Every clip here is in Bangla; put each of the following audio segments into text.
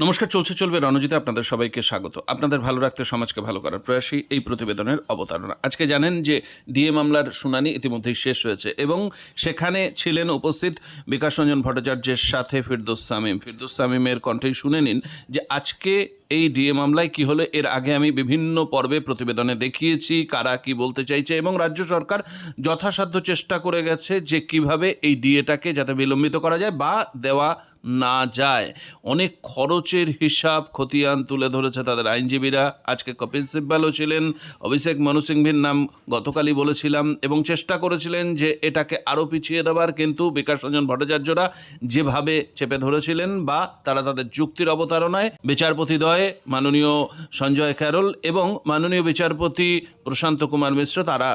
নমস্কার, চলছে, চলবে রণজিতে আপনাদের সবাইকে স্বাগত। আপনাদের ভালো রাখতে সমাজকে ভালো করার প্রয়াসই এই প্রতিবেদনের অবতারণা। আজকে জানেন যে ডিএ মামলার শুনানি ইতিমধ্যেই শেষ হয়েছে এবং সেখানে ছিলেন উপস্থিত বিকাশ রঞ্জন ভট্টাচার্যের সাথে ফিরদোস সামিম। ফিরদোস সামিমের কণ্ঠেই শুনে নিন যে আজকে এই ডিএ মামলায় কি হলো, এর আগে আমি বিভিন্ন পর্বে প্রতিবেদনে দেখিয়েছি, কারা কি বলতে চাইছে এবং রাজ্য সরকার যথাসাধ্য চেষ্টা করে গেছে যে কীভাবে এই ডিএটাকে যাতে বিলম্বিত করা যায় বা দেওয়া না যায়। অনেক খরচের হিসাব খতিয়ান তুলে ধরেছে তাদের আইনজীবীরা। আজকে কপিল সিব্বালও ছিলেন, অভিষেক মনু সিংভির নাম গতকালই বলেছিলাম এবং চেষ্টা করেছিলেন যে এটাকে আরও পিছিয়ে দেওয়ার কিন্তু বিকাশ রঞ্জন ভট্টাচার্যরা যেভাবে চেপে ধরেছিলেন বা তারা তাদের যুক্তির অবতারণায় বিচারপতিদ্বয় মাননীয় সঞ্জয় ক্যারল এবং মাননীয় বিচারপতি প্রশান্ত কুমার মিশ্র, তারা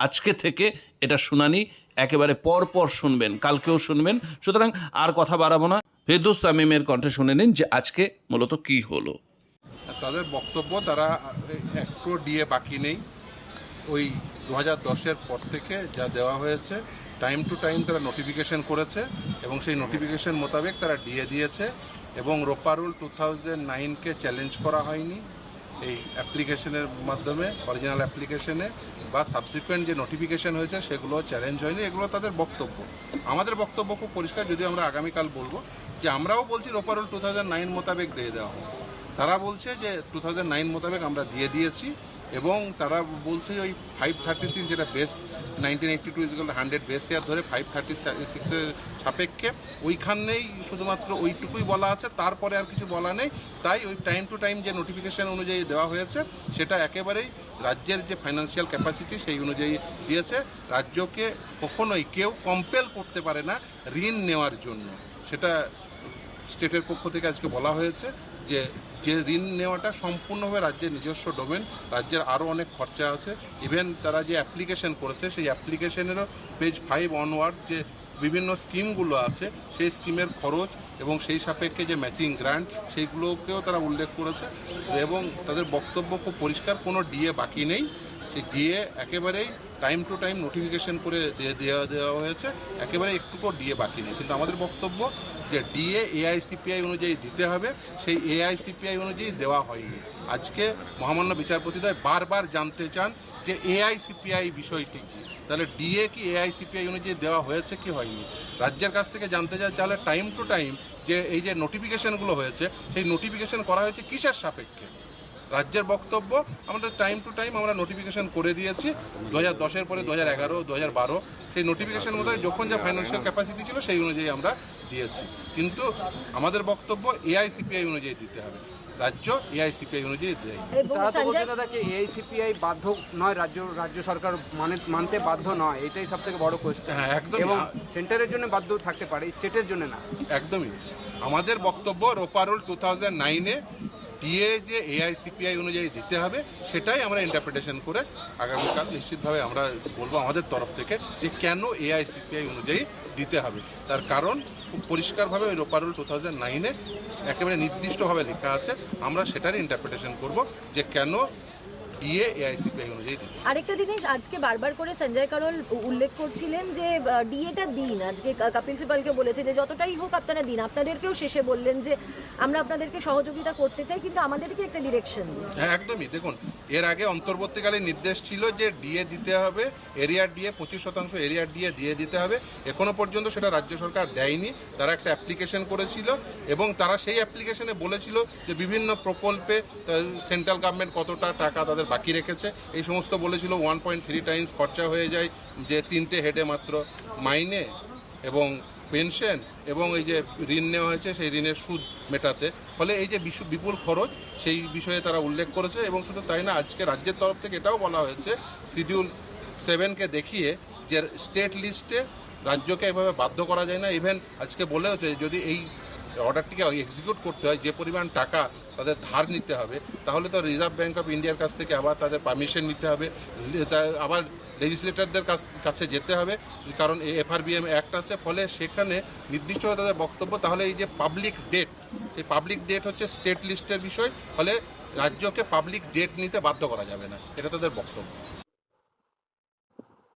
আজকে থেকে এটা শুনানি একেবারে পর পর শুনবেন, কালকেও শুনবেন। সুতরাং আর কথা বাড়াবো না। ফেরদৌস তামিমের কণ্ঠে শুনে নিন যে আজকে মূলত কি হলো। তাদের বক্তব্য তারা একটু ডিএ বাকি নেই। ওই দু হাজার দশের পর থেকে যা দেওয়া হয়েছে টাইম টু টাইম তারা নোটিফিকেশন করেছে এবং সেই নোটিফিকেশন মোতাবেক তারা ডিএ দিয়েছে এবং রোপারুল টু থাউজেন্ড নাইনকে চ্যালেঞ্জ করা হয়নি এই অ্যাপ্লিকেশনের মাধ্যমে অরিজিনাল অ্যাপ্লিকেশনে বা সাবসিকুয়েন্ট যে নোটিফিকেশন হয়েছে সেগুলো চ্যালেঞ্জ হয়নি। এগুলো তাদের বক্তব্য। আমাদের বক্তব্য খুব পরিষ্কার, যদি আমরা আগামীকাল বলব যে আমরাও বলছি রোপারুল টু থাউজেন্ড নাইন মোতাবেক দিয়ে দেওয়া হোক। তারা বলছে যে টু থাউজেন্ড নাইন মোতাবেক আমরা দিয়ে দিয়েছি এবং তারা বলছে ওই ফাইভ থার্টি সিক্স যেটা base nineteen eighty two equal hundred base year ধরে ফাইভ থার্টি সিক্সের সাপেক্ষে ওইখানেই শুধুমাত্র ওইটুকুই বলা আছে, তারপরে আর কিছু বলা নেই। তাই ওই টাইম টু টাইম যে নোটিফিকেশন অনুযায়ী দেওয়া হয়েছে, সেটা একেবারেই রাজ্যের যে ফাইন্যান্সিয়াল ক্যাপাসিটি সেই অনুযায়ী দিয়েছে। রাজ্যকে কখনোই কেউ কম্পেল করতে পারে না ঋণ নেওয়ার জন্য। সেটা স্টেটের পক্ষ থেকে আজকে বলা হয়েছে যে যে ঋণ নেওয়াটা সম্পূর্ণভাবে রাজ্যের নিজস্ব ডোমেন, রাজ্যের আরও অনেক খরচা আছে। ইভেন তারা যে অ্যাপ্লিকেশন করেছে, সেই অ্যাপ্লিকেশনেরও পেজ ফাইভ অনওয়ার্ড যে বিভিন্ন স্কিমগুলো আছে, সেই স্কিমের খরচ এবং সেই সাপেক্ষে যে ম্যাচিং গ্রান্ট সেইগুলোকেও তারা উল্লেখ করেছে এবং তাদের বক্তব্য খুব পরিষ্কার, কোনো ডিএ বাকি নেই। সে ডিএ একেবারেই টাইম টু টাইম নোটিফিকেশন করে দেওয়া দেওয়া হয়েছে। একেবারে একটুকু ডিএ বাকি নেই। কিন্তু আমাদের বক্তব্য যে ডিএ এআইসিপিআই অনুযায়ী দিতে হবে, সেই এআইসিপিআই অনুযায়ী দেওয়া হয়নি। আজকে মহামান্য বিচারপতিদ্বয় বারবার জানতে চান যে এআইসিপিআই বিষয়টি কি। তাহলে ডিএ কি এআইসিপিআই অনুযায়ী দেওয়া হয়েছে কি হয়নি? রাজ্যের কাছ থেকে জানতে চান তাহলে টাইম টু টাইম যে এই যে নোটিফিকেশনগুলো হয়েছে, সেই নোটিফিকেশন করা হয়েছে কিসের সাপেক্ষে? রাজ্যের বক্তব্য, আমাদের টাইম টু টাইম আমরা নোটিফিকেশন করে দিয়েছি দু হাজার দশের পরে দু হাজার এগারো দু হাজার বারো, সেই নোটিফিকেশন মধ্যে যখন যা ফাইন্যান্সিয়াল ক্যাপাসিটি ছিল সেই অনুযায়ী আমরা দিয়েছি। কিন্তু আমাদের বক্তব্য এআইসিপিআই অনুযায়ী দিতে হবে। রাজ্য এআইসিপিআই অনুযায়ী দেয়। তারা তো বলছে দাদা যে এআইসিপিআই বাধ্য নয় রাজ্য রাজ্য সরকার মানে মানতে বাধ্য নয় এটাই সব থেকে বড় কোয়েশ্চেন হ্যাঁ একদম এবং সেন্টারের জন্য বাধ্য থাকতে পারে স্টেটের জন্য না। একদমই। আমাদের বক্তব্য রোপারোল টু থাউজেন্ড নাইনে ডিএ যে এআইসিপিআই অনুযায়ী দিতে হবে সেটাই আমরা ইন্টারপ্রিটেশন করে আগামীকাল নিশ্চিতভাবে আমরা বলব আমাদের তরফ থেকে যে কেন এআইসিপিআই অনুযায়ী দিতে হবে। তার কারণ খুব পরিষ্কারভাবে ওই রোপারুল টু থাউজেন্ড নাইনে একেবারে নির্দিষ্টভাবে লেখা আছে। আমরা সেটারই ইন্টারপ্রিটেশন করব যে কেন ডিএ এআইসিপিআই অনুযায়ী দিতে। আরেকটা জিনিস আজকে বারবার করে সঞ্জয় কারোল উল্লেখ করছিলেন যে ডিএটা দিন। আজকে কপিল সিবালকে বলেছে যে যতটাই হোক আপনারা দিন। আপনাদেরকেও শেষে বললেন যে আমরা আপনাদেরকে সহযোগিতা করতে চাই কিন্তু আমাদেরকে একটা ডিরেকশন হ্যাঁ একদমই। দেখুন এর আগে অন্তর্বর্তীকালীন নির্দেশ ছিল যে ডিএ দিতে হবে। এরিয়ার ডিএ পঁচিশ শতাংশ এরিয়ার ডিএ দিয়ে দিতে হবে। এখনও পর্যন্ত সেটা রাজ্য সরকার দেয়নি। তারা একটা অ্যাপ্লিকেশন করেছিল এবং তারা সেই অ্যাপ্লিকেশনে বলেছিল যে বিভিন্ন প্রকল্পে সেন্ট্রাল গভর্নমেন্ট কতটা টাকা তাদের বাকি রেখেছে। এই সমস্ত বলেছিল ওয়ান পয়েন্ট থ্রি টাইমস খরচা হয়ে যায় যে তিনটে হেডে মাত্র মাইনে এবং পেনশন এবং এই যে ঋণ নেওয়া হয়েছে, সেই ঋণের সুদ মেটাতে। ফলে এই যে বিপুল খরচ, সেই বিষয়ে তারা উল্লেখ করেছে এবং শুধু তাই না, আজকে রাজ্যের তরফ থেকে এটাও বলা হয়েছে শিডিউল সেভেনকে দেখিয়ে যে স্টেট লিস্টে রাজ্যকে এভাবে বাধ্য করা যায় না। ইভেন আজকে বলে হচ্ছে যদি এই অর্ডারটিকে এক্সিকিউট করতে হয়, যে পরিমাণ টাকা তাদের ধার নিতে হবে, তাহলে তো রিজার্ভ ব্যাঙ্ক অফ ইন্ডিয়ার কাছ থেকে আবার তাদের পারমিশন নিতে হবে আবার লেজিসলেটরদের কাছে যেতে হবে, কারণ এফআরবিএম অ্যাক্ট আছে, ফলে সেখানে নির্দিষ্ট তাদের বক্তব্য, তাহলে এই যে পাবলিক ডেট এই পাবলিক ডেট হচ্ছে স্টেট লিস্টের বিষয়, ফলে রাজ্যকে পাবলিক ডেট নিতে বাধ্য করা যাবে না, এটা তাদের বক্তব্য।